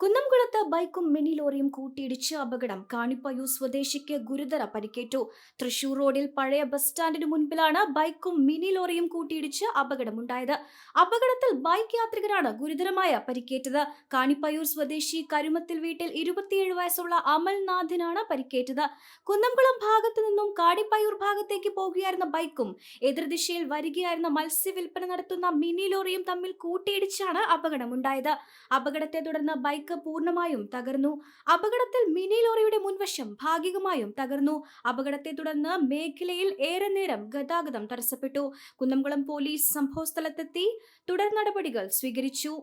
കുന്നംകുളത്ത് ബൈക്കും മിനി ലോറിയും കൂട്ടിയിടിച്ച് അപകടം. കാണിപ്പയ്യൂർ സ്വദേശിക്ക് ഗുരുതര പരിക്കേറ്റു. തൃശൂർ റോഡിൽ പഴയ ബസ് സ്റ്റാൻഡിന് മുൻപിലാണ് ബൈക്കും മിനി ലോറിയും കൂട്ടിയിടിച്ച് അപകടമുണ്ടായത്. അപകടത്തിൽ ബൈക്ക് യാത്രികരാണ് ഗുരുതരമായ പരിക്കേറ്റത്. കാണിപ്പയ്യൂർ സ്വദേശി കരുമത്തിൽ വീട്ടിൽ ഇരുപത്തിയേഴ് വയസ്സുള്ള അമൽനാഥിനാണ് പരിക്കേറ്റത്. കുന്നംകുളം ഭാഗത്തു നിന്നും കാണിപ്പയ്യൂർ ഭാഗത്തേക്ക് പോകുകയായിരുന്ന ബൈക്കും എതിർദിശയിൽ വരികയായിരുന്ന മത്സ്യവില്പന നടത്തുന്ന മിനി ലോറിയും തമ്മിൽ കൂട്ടിയിടിച്ചാണ് അപകടമുണ്ടായത്. അപകടത്തെ തുടർന്ന് ബൈക്ക് പൂർണമായും തകർന്നു. അപകടത്തിൽ മിനി ലോറിയുടെ മുൻവശം ഭാഗികമായും തകർന്നു. അപകടത്തെ തുടർന്ന് മേഖലയിൽ ഏറെ നേരം ഗതാഗതം തടസ്സപ്പെട്ടു. കുന്നംകുളം പോലീസ് സംഭവസ്ഥലത്തെത്തി തുടർ നടപടികൾ സ്വീകരിച്ചു.